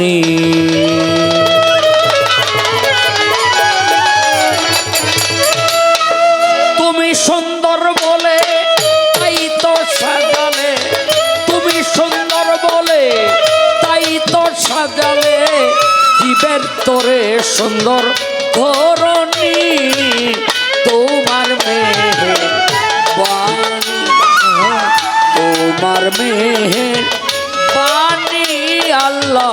ধরণী তুমি সুন্দর বলে, তাই তো সাজালে। তুমি সুন্দর বলে, তাই তো সাজালে। জীবের তোরে সুন্দর ধরণী তোমার বাণী তোমার মেহে বাণী আল্লাহ।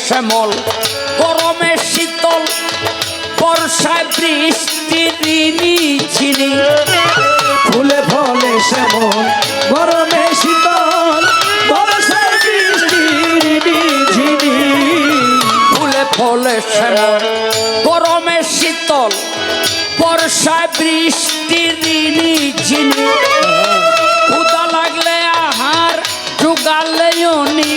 শ্যামল গরমে শীতল বর্ষায় বৃষ্টি ঋণী ছিনি ফুলে ফলে শ্যামল গরমে শীতল বর্ষায় বৃষ্টি ঝিনি ফুলে ফলে শ্যামল গরমে শীতল বর্ষায় বৃষ্টি ঋণী ছিনি ক্ষুদা লাগলে আহার জুগালে অনি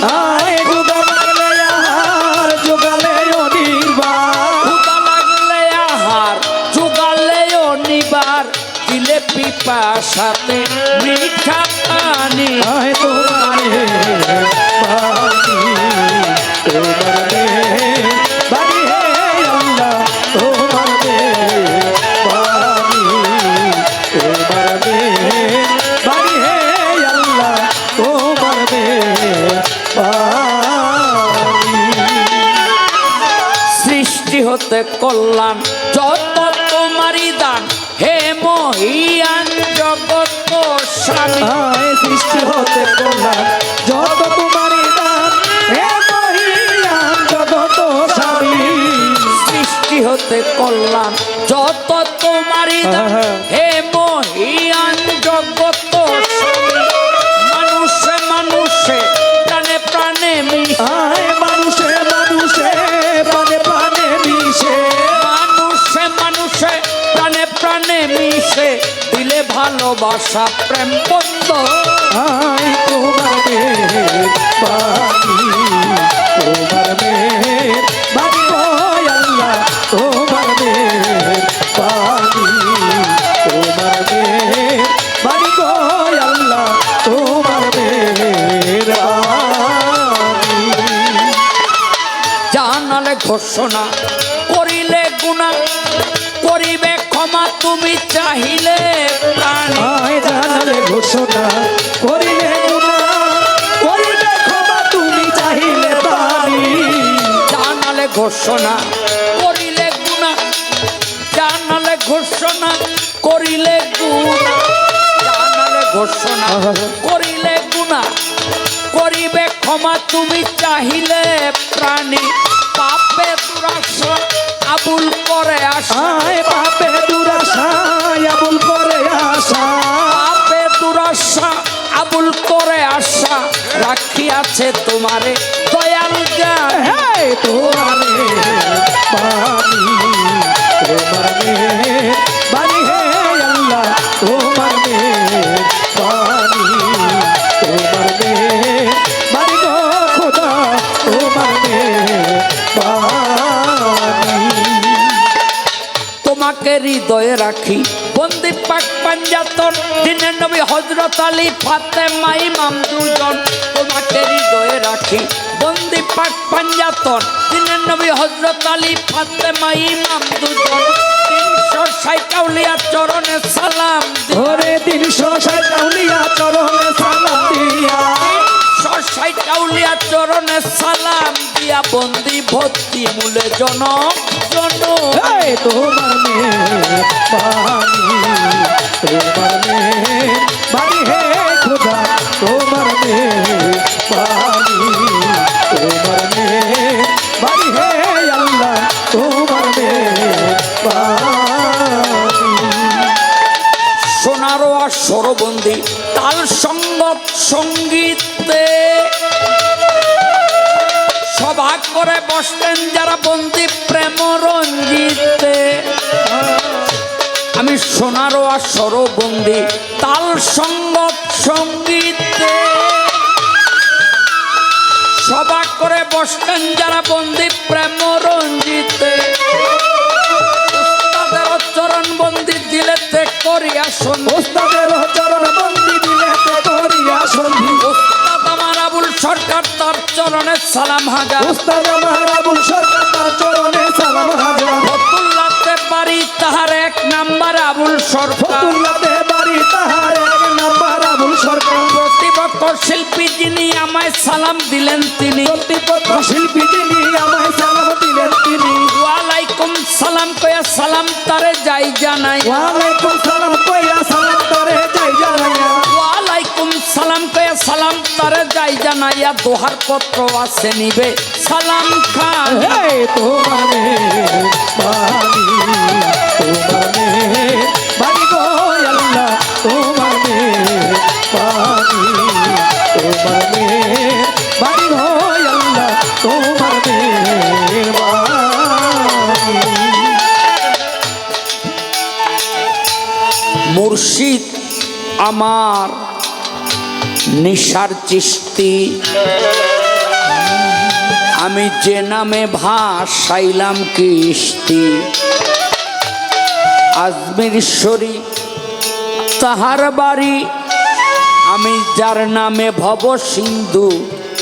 সাথে মিঠা পানি। আয় তোমার তোমার বাণী হে আল্লাহ তোমার বাণী তোমার বাণী হে আল্লাহ তোমার বাণী সৃষ্টি হতে কল্যাণ ভালোবাসা প্রেম বন্ধ। আয় তোমার মেয়ের বাণী তোমার মেয়ের বাণী আল্লাহ তোমার মেয়ের বাণী তোমার মেয়ের বাণী আল্লাহ তোমার মেয়ের জানালে ঘোষণা করিলে গুণা। করিবে ক্ষমা তুমি চাহিলে জানালে ঘোষণা করিলে গুণা করিলে ক্ষমা তুমি চাহিলে জানালে ঘোষণা করিলে গুণা। জানালে ঘোষণা করিলে গুণা। জানালে ঘোষণা করিলে গুণা। করিবে ক্ষমা তুমি চাহিলে প্রাণী। পাপে দুরাশা আবুল করে আসায় বাপে দুরাশায় আবুল করে আশা। পাপে দুরাশা আবুল করে আশা। রাখিয়াছে তোমারে দয়াল যা হে তোমারে বাণী তোমারে মেয়ের পাঞ্জাতন দিনের নবী হজরত আলী ফাতে মাই মাম দুজন। তোমাকে হৃদয়ে রাখি বন্দি পাক পাঞ্জাতন। দিনের নবী হজরত আলী ফাতে মাই মাম দুজন। তিনশো সাইকাউলিয়া চরণে সালাম ওরে তিনশো ষাটউলিয়া চরণে সালাম দিয়া। তিনশো সাইকাউলিয়া চরণে সালাম দিয়া বন্দি ভর্তি মূলে তোমার তোমার হে খুদা তোমার তোমার হে আল্লাহ তোমার মেয়ের বাণী সরবন্দি তাল সঙ্গত সঙ্গীতে করে বসতেন যারা বন্দি প্রেম রঞ্জিতে আমি সোনারও আর সরবন্দি তাল সঙ্গত সঙ্গীতে। সভা করে বসতেন যারা বন্দি প্রেম রঞ্জিতে চরণ বন্দি দিলেতে করিয়া সন্ধি চরণ সরকার তার চরণে সালাম হাজার। ওস্তাদ আমার আবুল সরকার তার চরণে সালাম হাজার। ফতুল্লাতে বাড়ি তাহার এক নাম্বার আবুল সরকার। ফতুল্লাতে বাড়ি তাহার এক নাম্বার আবুল সরকার। প্রতিপক্ষ শিল্পী যিনি আমায় সালাম দিলেন তিনি। প্রতিপক্ষ শিল্পী যিনি আমায় সালাম দিলেন তিনি। ওয়ালাইকুম সালাম কয়া সালাম তারে যাই জানাই। ওয়ালাইকুম সালাম কইয়া সালাম তরে যাই ওয়ালাইকুম সালাম কয়া সালাম তারে যাই জানাইয়া দোহার পত্র আছে নিবে। সালাম খান। হে তোমার মেহের বাণী তোমার গো আল্লাহ তোমার মেহের বাণী তোমার গো আল্লাহ তোমার মুর্শিদ আমার নিশার চিস্তি আমি যে নামে ভাসাইলাম কিস্তি আজমির শরীফ, তাহার বাড়ি। আমি যার নামে ভব সিন্ধু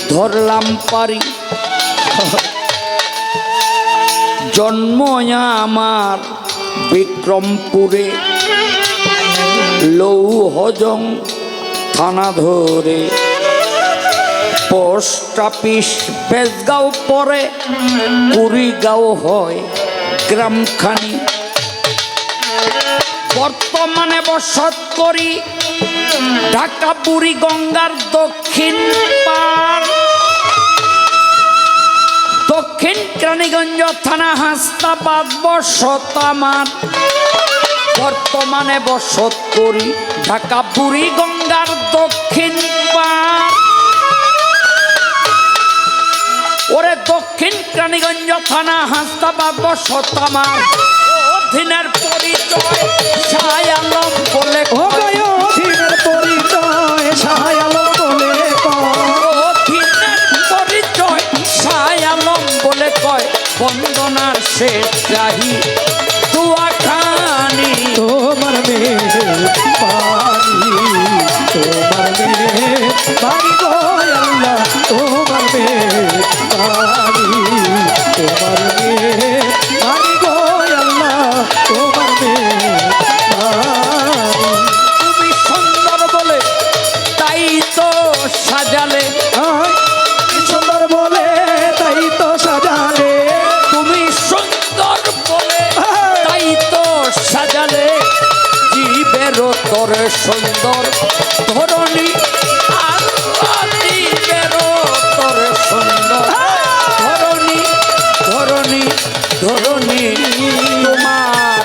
ধরলাম পারি। জন্ম আমার বিক্রমপুরে। লৌহজং থানা ধরে। পোস্ট অফিস বেজগাঁও পরে, কুড়িগাঁও হয় গ্রামখানি। বর্তমানে বসত করি ঢাকা বুড়ি গঙ্গার দক্ষিণ পার দক্ষিণ কেরানীগঞ্জ থানা হাস্তাবাদ বসত আমার। বর্তমানে বসত করি ঢাকা বুড়ি গঙ্গার দক্ষিণ পার ওরে দক্ষিণ প্রাণীগঞ্জ থানা হাস্তাবাদ বসত আমার। অধীনের পরিচয় আলম বলে অধীনের পরিচয় সায়ালো বলে কয়। অধীনের পরিচয় শাহ আলম বলে কয়। বন্দনার শেষ চাহি তোর সুন্দর ধরণী সুন্দর। ধরণী ধরণী ধরণী তোমার